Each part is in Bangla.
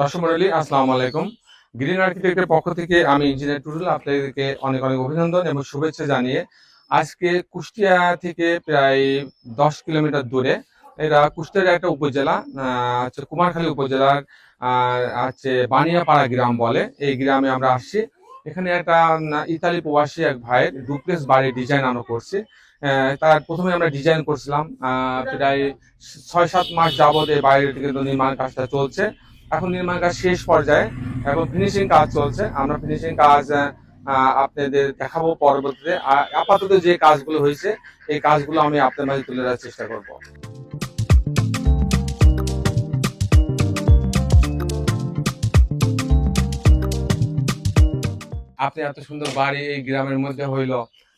দর্শক মন্ডলী, আসসালামু আলাইকুম। গ্রিন আর্কিটেক্টের পক্ষ থেকে আমি ইঞ্জিনিয়ার টুটুল আপনাদেরকে অনেক অনেক অভিনন্দন এবং শুভেচ্ছা জানিয়ে আজকে কুষ্টিয়া থেকে প্রায় দশ কিলোমিটার দূরে এটা কুষ্টিয়ার একটা উপজেলা হচ্ছে কুমারখালী উপজেলার হচ্ছে বানিয়াপাড়া গ্রাম বলে। এই গ্রামে আমরা আসছি। এখানে একটা ইতালি প্রবাসী এক ভাইয়ের ডুপ্লেক্স বাড়ির ডিজাইন আমরা করছি। তার প্রথমে আমরা ডিজাইন করছিলাম প্রায় ছয় সাত মাস যাবত এই কিন্তু নির্মাণ কাজটা চলছে। এখন নির্মাণ কাজ শেষ পর্যায়ে এখন ফিনিশিং কাজ চলছে। আমরা ফিনিশিং কাজ আপনাদের দেখাবো পরবর্তীতে। আপাতত যে কাজগুলো হয়েছে, এই কাজগুলো আমি আপনার মাঝে তুলে ধরার চেষ্টা করব। আপনি এত সুন্দর বাড়ি এই গ্রামের মধ্যে হইল,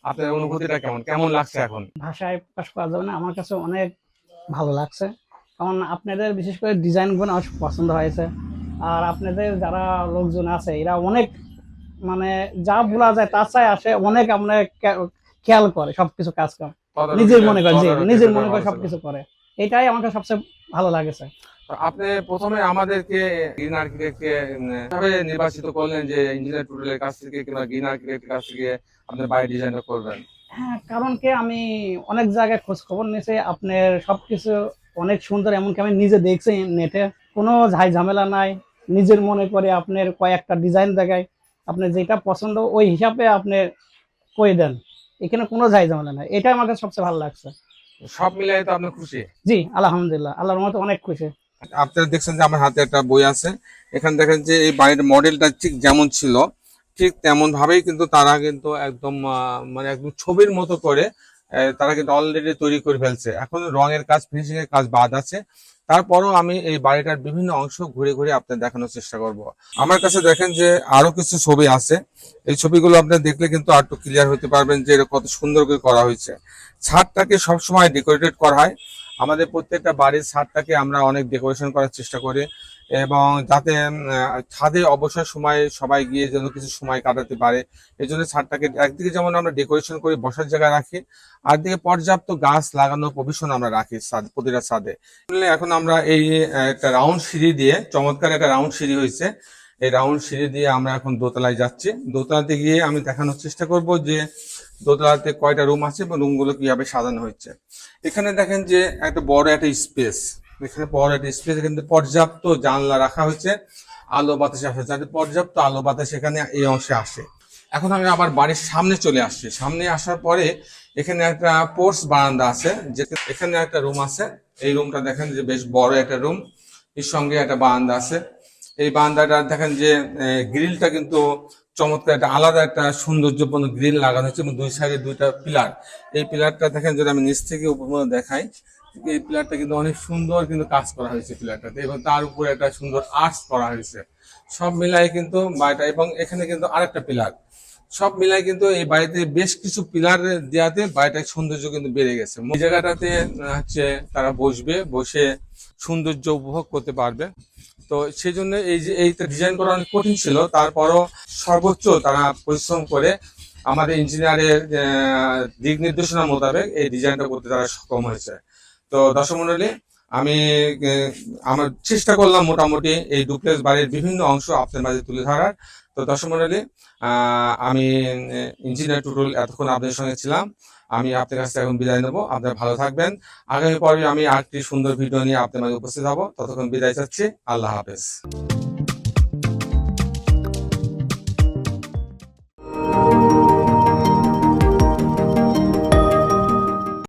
আপনার অনুভূতিটা কেমন? কেমন লাগছে এখন? ভাষায় প্রকাশ করা যাবে না, আমার কাছে অনেক ভালো লাগছে। কারণ আপনাদের বিশেষ করে ডিজাইনগুলো আমার পছন্দ হয়েছে। আর আপনাদের যারা লোকজন আছে এরা অনেক মানে যা বলা যায় তার চাই আসে অনেক আপনার খেয়াল করে সবকিছু কাজ কাম নিজের মনে করে জি নিজের মনে করে সবকিছু করে। এটাই আমাকে সবচেয়ে ভালো লাগেছে। আপনি প্রথমে আমাদেরকে গ্রিন আর্কিটেক্টকে কীভাবে নির্বাচিত করলেন যে ইঞ্জিনিয়ার টুডেলের কাছ থেকে কিংবা গ্রিন আর্কিটেক্টের কাছ থেকে আপনার বাড়ির ডিজাইনটা করবেন? হ্যাঁ কারণ কি আমি অনেক জায়গায় খোঁজ খবর নিয়েছি আপনার সবকিছু অনেক সুন্দর এমনকি আমি নিজে দেখছি নেটে। কোনো ঝাই ঝামেলা নাই। নিজের মনে করে আপনার কয়েকটা ডিজাইন দেখায় আপনার যেটা পছন্দ ওই হিসাবে আপনি করে দেন। এখানে কোনো ঝাই ঝামেলা নাই। এটা আমার কাছে সবচেয়ে ভালো লাগছে। সব মিলাই তো আপনি খুশি? জি আলহামদুলিল্লাহ। আল্লাহর মতো অনেক খুশি। আপনারা দেখছেন যে আমার হাতে একটা বই আছে। এখানে দেখেন যে এই বাড়ির মডেলটা ঠিক যেমন ছিল ঠিক তেমন ভাবেই কিন্তু তারা কিন্তু একদম মানে একদম ছবির মতো করে তারা কিন্তু অলরেডি তৈরি করে ফেলছে। এখন রঙের কাজ ফিনিশিং এর কাজ বাদ আছে। তারপরও আমি এই বাড়িটার বিভিন্ন অংশ ঘুরে ঘুরে আপনার দেখানোর চেষ্টা করব। আমার কাছে দেখেন যে আরও কিছু ছবি আছে। এই ছবিগুলো আপনার দেখলে কিন্তু আর একটু ক্লিয়ার হতে পারবেন যে কত সুন্দর করে করা হয়েছে। ছাদটাকে সবসময় ডেকোরেটেড করা হয়। আমাদের প্রত্যেকটা বাড়ির ছাদটাকে আমরা অনেক ডেকোরেশন করার চেষ্টা করি এবং যাতে ছাদে অবসর সময় সবাই গিয়ে যেন কিছু সময় কাটাতে পারে এই জন্য ছাদটাকে একদিকে যেমন আমরা ডেকোরেশন করে, বসার জায়গা রাখি আর দিকে পর্যাপ্ত গাছ লাগানোর প্রভিশন আমরা রাখি প্রতিটা ছাদে। এখন আমরা এই একটা রাউন্ড সিঁড়ি দিয়ে, চমৎকার একটা রাউন্ড সিঁড়ি হয়েছে, এই রাউন্ড সিঁড়ি দিয়ে আমরা এখন দোতলায় যাচ্ছি, দোতলাতে গিয়ে আমি দেখানোর চেষ্টা করব যে দোতলাতে কয়টা রুম আছে এবং রুমগুলো কীভাবে সাজানো হচ্ছে এখানে দেখেন যে একটা বড় একটা স্পেস এখানে বড় একটা স্পেস এখানে পর্যাপ্ত জানলা রাখা হয়েছে, আলো বাতাস আসে। যাতে পর্যাপ্ত আলো বাতাস এখানে এই অংশে আসে। এখন আমি আবার বাড়ির সামনে চলে আসছি। সামনে আসার পরে এখানে একটা পোর্স বারান্দা আছে, যে এখানে একটা রুম আছে। এই রুমটা দেখেন যে বেশ বড় একটা রুম এর সঙ্গে একটা বারান্দা আছে। এই বারান্দাটা দেখেন যে গ্রিলটা কিন্তু চমৎকার একটা আলাদা একটা সৌন্দর্যপূর্ণ গ্রিল লাগানো হয়েছে এবং দুই সাইডে দুইটা পিলার। এই পিলারটা দেখেন যদি আমি নিচ থেকে উপর দেখাই এই পিলারটা কিন্তু অনেক সুন্দর কিন্তু কাজ করা হয়েছে পিলারটাতে এবং তার উপরে একটা সুন্দর আর্টস করা হয়েছে। সব মিলাই কিন্তু বাড়িটা এবং এখানে কিন্তু আরেকটা পিলার। সব মিলাই কিন্তু এই বাড়িতে বেশ কিছু পিলার দেওয়াতে বাড়িটার সৌন্দর্য কিন্তু বেড়ে গেছে। এই জায়গাটাতে হচ্ছে তারা বসবে, বসে সৌন্দর্য উপভোগ করতে পারবে। তো সেই জন্য এই যে এইটা ডিজাইন করা অনেক কঠিন ছিল। তারপরও সর্বোচ্চ তারা পরিশ্রম করে আমাদের ইঞ্জিনিয়ারের দিক নির্দেশনা মোতাবেক এই ডিজাইনটা করতে তারা সক্ষম হয়েছে। তো দর্শক মন্ডলী আমি আমার চেষ্টা করলাম মোটামুটি এই ডুপ্লেক্স বাড়ির বিভিন্ন অংশ আপনার মাঝে তুলে ধরার। তো দর্শক মন্ডলী আমি ইঞ্জিনিয়ার টুটুল এতক্ষণ আপনাদের সঙ্গে ছিলাম। আমি আপনার কাছে এখন বিদায় নেব। আপনারা ভালো থাকবেন। আগামী পর্বে আমি আরেকটি সুন্দর ভিডিও নিয়ে আপনার মাঝে উপস্থিত হব। ততক্ষণ বিদায় চাচ্ছি। আল্লাহ হাফেজ।